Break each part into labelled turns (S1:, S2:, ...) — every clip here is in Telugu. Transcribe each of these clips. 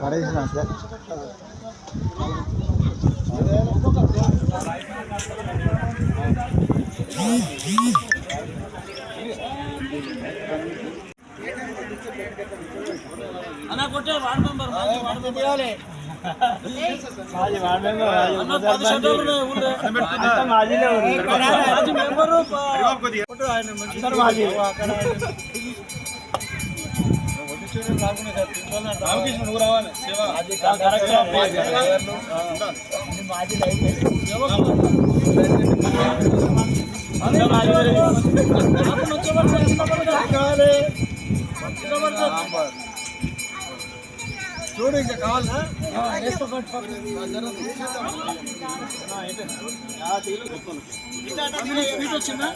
S1: పడేసిన సార్
S2: అన్న కొట్టే వార్డ్ మెంబర్ మాజీ వార్డ్ మెంబర్ అన్న పది షెడ్యూల్ సేవ మాజీ
S1: చూడు ఇంకా కావాలా
S2: మాజీ సర్పంచ్ యాభై నలభై ఏళ్ళ కింద ఉండే సర్పంచ్ స్టాంప్ వేసి పాత కాగితాలు ఇస్తున్నారు.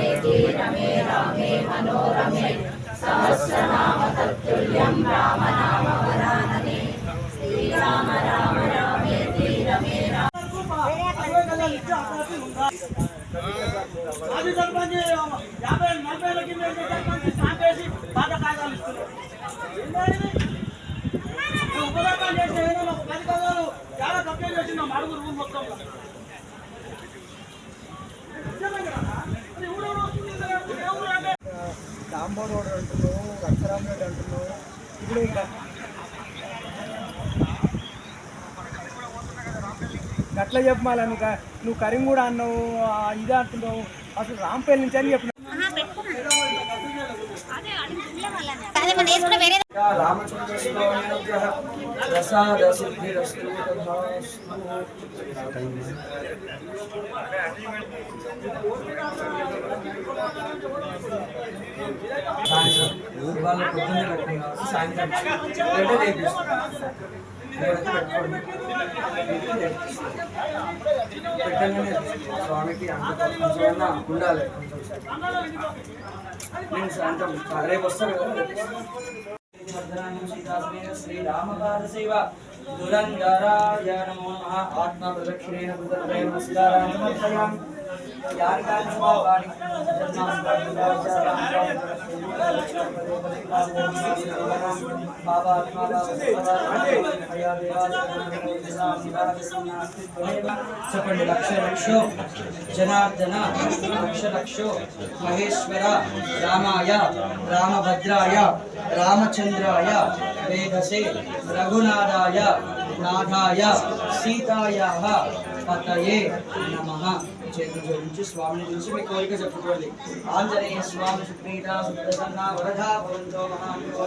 S2: ఏంది ఇది? నువ్వు ఉపయోగం చేస్తే ఏదో ఒక పది కాగితాలు చాలా కంప్లైంట్ వచ్చింది మడుగురు రూమ్ మొత్తం నిజమే కదా? మరి ఊరు ఊరు వస్తుంది కదా? ఏ ఊరు అంటే?
S1: దాంబోడు రోడ్ అంటున్నావు అక్షరాం రోడ్ అంటున్నావు ఇప్పుడు ఇంకా అట్లా చెప్పమాలా నువ్వు నువ్వు కరీం కూడా అన్నావు ఇదే అంటున్నావు అసలు రాంపల్లి నుంచి అని చెప్పిన
S3: అదే మన వేసుకున్న వేరే
S4: రామచంద్ర స్వామి ప్రసాద సిద్ధిరస్తు తథాస్తు. సాయంత్రం ఇవాళ స్వామికి అంత ఉండాలి. నేను సాయంత్రం రేపు వస్తాను శ్రీరామపాదశైవ నమో ఆత్మ ప్రదక్షిణేన నమస్కారం చెప్పండి లక్ష లక్షో జనార్దన లక్ష లక్షో మహేశ్వర రామాయ రామభద్రాయ రామచంద్రాయ వేదసే రఘునాథాయ నాథాయ సీతాయా పతయే నమ चेतुर्जयञ्च स्वामिनञ्च वैकल्कचतुर्वदे आञ्जने स्वामिसुप्रीता सुप्रसन्ना वरदा भवन्तो महान्तो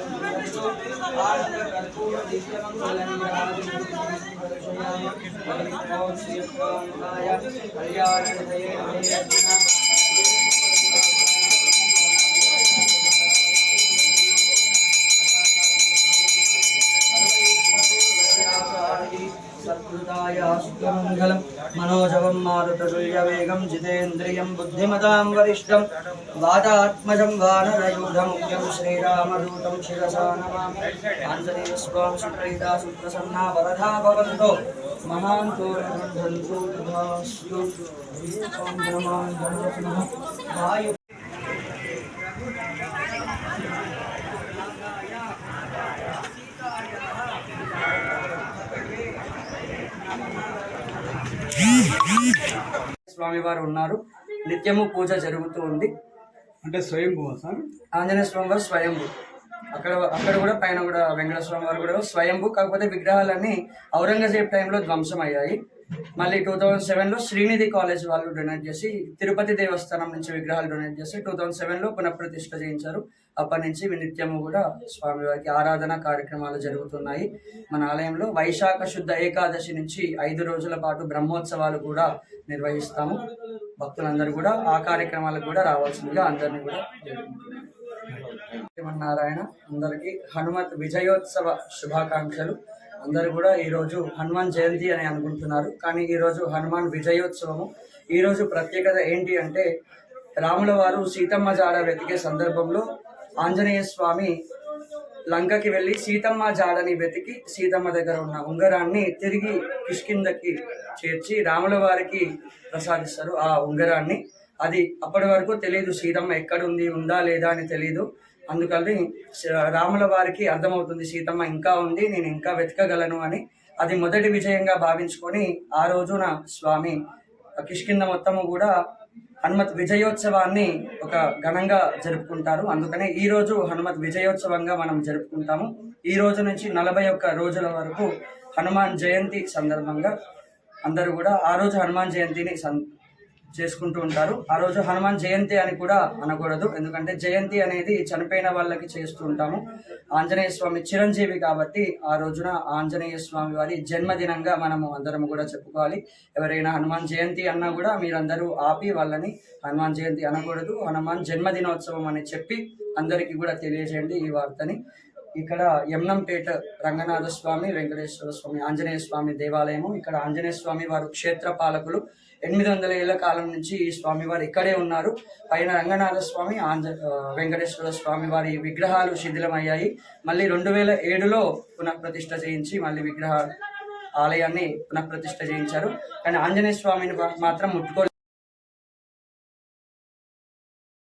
S4: आनन्दकर्पूरदिव्यमङ्गलनिराजयाय हरियाणये हरे अर्जुना कृतायास्तमङ्गलं मनोजवं मारुततुल्यवेगं जितेन्द्रियं बुद्धिमता वरिष्ठं वातात्मजं वानरयुधमुख्यं श्रीरामदूतं शिरसा नमामि। आञ्जनेयस्वां सुप्रीता सुप्रसन्ना वरधा भवन्तो। महान्तो वायु స్వామి వారు ఉన్నారు. నిత్యము పూజ జరుగుతూ ఉంది.
S1: అంటే స్వయం స్వామి
S4: ఆంజనేయ స్వామి వారు స్వయంభు. అక్కడ అక్కడ కూడా పైన కూడా వెంకటేశ్వర స్వామి వారు కూడా స్వయంభు. కాకపోతే విగ్రహాలన్నీ ఔరంగజేబ్ టైంలో ధ్వంసం అయ్యాయి మళ్ళీ టూ థౌజండ్ సెవెన్లో శ్రీనిధి కాలేజ్ వాళ్ళు డొనేట్ చేసి తిరుపతి దేవస్థానం నుంచి విగ్రహాలు డొనేట్ చేసి టూ థౌజండ్ సెవెన్లో పునఃప్రతిష్ఠ చేయించారు. అప్పటి నుంచి నిత్యము కూడా స్వామివారికి ఆరాధన కార్యక్రమాలు జరుగుతున్నాయి. మన ఆలయంలో వైశాఖ శుద్ధ ఏకాదశి నుంచి ఐదు రోజుల పాటు బ్రహ్మోత్సవాలు కూడా నిర్వహిస్తాము. భక్తులందరూ కూడా ఆ కార్యక్రమాలకు కూడా రావాల్సిందిగా అందరినీ కూడా నారాయణ అందరికీ హనుమత్ విజయోత్సవ శుభాకాంక్షలు. అందరూ కూడా ఈరోజు హనుమాన్ జయంతి అని అనుకుంటున్నారు. కానీ ఈరోజు హనుమాన్ విజయోత్సవము. ఈరోజు ప్రత్యేకత ఏంటి అంటే రాముల వారు సీతమ్మ జాడ వెతికే సందర్భంలో ఆంజనేయ స్వామి లంకకి వెళ్ళి సీతమ్మ జాడని వెతికి సీతమ్మ దగ్గర ఉన్న ఉంగరాన్ని తిరిగి కిష్కిందకి చేర్చి రాముల వారికి ప్రసాదిస్తారు ఆ ఉంగరాన్ని. అది అప్పటి వరకు తెలియదు సీతమ్మ ఎక్కడుంది ఉందా లేదా అని తెలియదు అందుకని రాముల వారికి అర్థమవుతుంది సీతమ్మ ఇంకా ఉంది నేను ఇంకా వెతకగలను అని. అది మొదటి విజయంగా భావించుకొని ఆ రోజున స్వామి కిష్కింద మొత్తము కూడా హనుమత్ విజయోత్సవాన్ని ఒక ఘనంగా జరుపుకుంటారు. అందుకనే ఈ రోజు హనుమత్ విజయోత్సవంగా మనం జరుపుకుంటాము. ఈ రోజు నుంచి నలభై ఒక్క రోజుల వరకు హనుమాన్ జయంతి సందర్భంగా అందరూ కూడా ఆ రోజు హనుమాన్ జయంతిని చేసుకుంటూ ఉంటారు. ఆ రోజు హనుమాన్ జయంతి అని కూడా అనకూడదు. ఎందుకంటే జయంతి అనేది చనిపోయిన వాళ్ళకి చేస్తూ ఉంటాము. ఆంజనేయ స్వామి చిరంజీవి కాబట్టి ఆ రోజున ఆంజనేయ స్వామి వారి జన్మదినంగా మనము అందరం కూడా చెప్పుకోవాలి. ఎవరైనా హనుమాన్ జయంతి అన్నా కూడా మీరందరూ ఆపి వాళ్ళని హనుమాన్ జయంతి అనకూడదు. హనుమాన్ జన్మదినోత్సవం అని చెప్పి అందరికీ కూడా తెలియజేయండి ఈ వార్తని. ఇక్కడ యమ్నంపేట రంగనాథ స్వామి వెంకటేశ్వర స్వామి ఆంజనేయ స్వామి దేవాలయము. ఇక్కడ ఆంజనేయ స్వామి వారు క్షేత్ర పాలకులు. ఎనిమిది వందల ఏళ్ళ కాలం నుంచి ఈ స్వామి వారు ఇక్కడే ఉన్నారు. పైన రంగనాథ స్వామి ఆంజ వెంకటేశ్వర స్వామి వారి విగ్రహాలు శిథిలమయ్యాయి. మళ్ళీ రెండు వేల ఏడులో పునఃప్రతిష్ఠ చేయించి మళ్ళీ విగ్రహ ఆలయాన్ని పునఃప్రతిష్ఠ చేయించారు. కానీ ఆంజనేయ స్వామిని మాత్రం ముట్టుకోలేదు.